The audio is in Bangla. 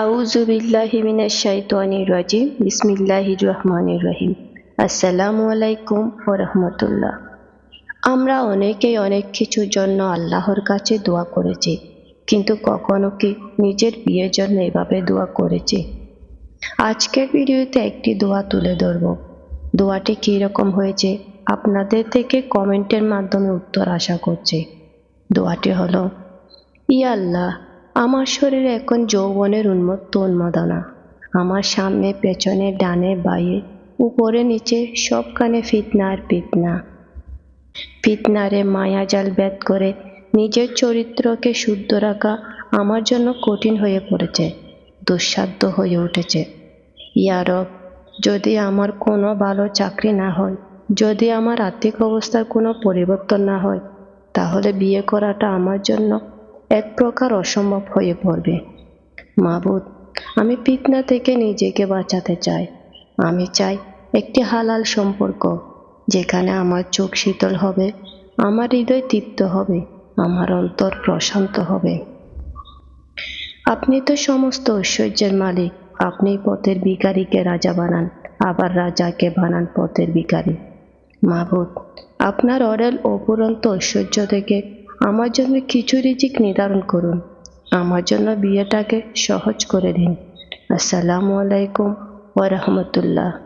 আউযু বিল্লাহি মিনাশ শাইতানির রাজিম। বিসমিল্লাহির রহমানির রহিম। আসসালামু আলাইকুম ওয়া রাহমাতুল্লাহ। আমরা অনেকেই অনেক কিছুর জন্য আল্লাহর কাছে দোয়া করেছি, কিন্তু কখনো কি নিজের বিয়ের জন্য এভাবে দোয়া করেছি? আজকের ভিডিওতে একটি দোয়া তুলে ধরব। দোয়াটি কী রকম হয়েছে আপনাদের থেকে কমেন্টের মাধ্যমে উত্তর আশা করছি। দোয়াটি হলো, ইয়া আল্লাহ আমার শরীরে এখন যৌবনের উন্মত্ত উন্মাদনা। আমার সামনে, পেছনে, ডানে, বায়ে, উপরে, নিচে সবখানে ফিতনা আর ফিতনা ফিতনারে মায়াজাল ভেদ করে নিজের চরিত্রকে শুদ্ধ রাখা আমার জন্য কঠিন হয়ে পড়েছে, দুঃসাধ্য হয়ে উঠেছে। ইয়ারব যদি আমার কোনো ভালো চাকরি না হয়, যদি আমার আর্থিক অবস্থার কোনো পরিবর্তন না হয়, তাহলে বিয়ে করাটা আমার জন্য এক প্রকার অসম্ভব হয়ে পড়বে। মাবুদ, আমি ফিতনা থেকে নিজেকে বাঁচাতে চাই। আমি চাই একটি হালাল সম্পর্ক, যেখানে আমার চোখ শীতল হবে, আমার হৃদয় তৃপ্ত হবে, আমার অন্তর প্রশান্ত হবে। আপনি তো সমস্ত ঐশ্বর্যের মালিক, আপনি পথের ভিখারিকে রাজা বানান, আবার রাজাকে বানান পথের ভিখারি। মাহবুদ আপনার অরেল অপুরন্ত ঐশ্বর্য থেকে আমার জন্য কিছু রিজিক নির্ধারণ করুন। আমার জন্য বিয়েটাকে সহজ করে দিন। আসসালামু আলাইকুম ওয়া রাহমাতুল্লাহ।